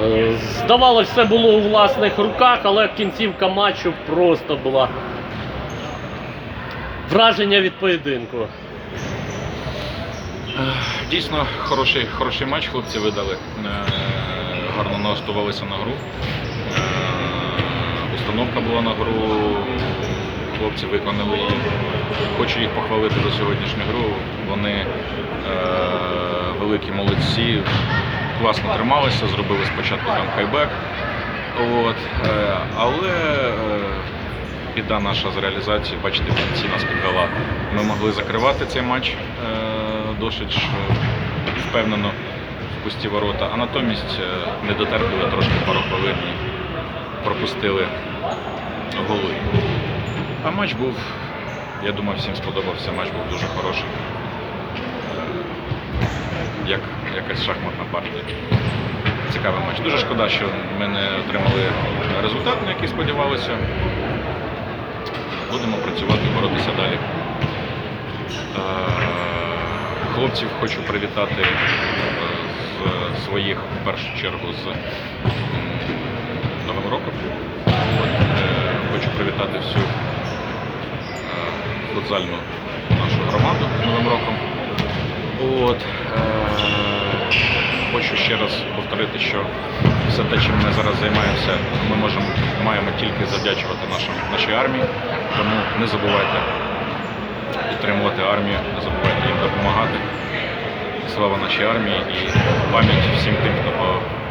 Е, Здавалось, все було у власних руках, але кінцівка матчу просто була враження від поєдинку. Дійсно хороший, хороший матч хлопці видали. Е, Гарно налаштувалися на гру. Е, Установка була на гру. Хлопці виконали її. Хочу їх похвалити за сьогоднішню гру. Вони е, великі молодці, класно трималися, зробили спочатку там хайбек. От, е, але е, біда наша з реалізації, бачите, кінці нас підвела. Ми могли закривати цей матч е, досить впевнено в пусті ворота, а натомість не дотерпіли трошки пару хвилин і пропустили голи. А матч був, я думаю, всім сподобався. Матч був дуже хороший. Як якась шахматна партія. Цікавий матч. Дуже шкода, що ми не отримали результат, на який сподівалися. Будемо працювати, боротися далі. Е, Хлопців хочу привітати е, з своїх, в першу чергу, з Новим роком. Е, Хочу привітати всю футзальну нашу громаду з Новим роком. От, хочу ще раз повторити, що все те, чим ми зараз займаємося, ми можемо, маємо тільки завдячувати нашим, нашій армії. Тому не забувайте підтримувати армію, не забувайте їм допомагати. Слава нашій армії і пам'ять всім тим, хто.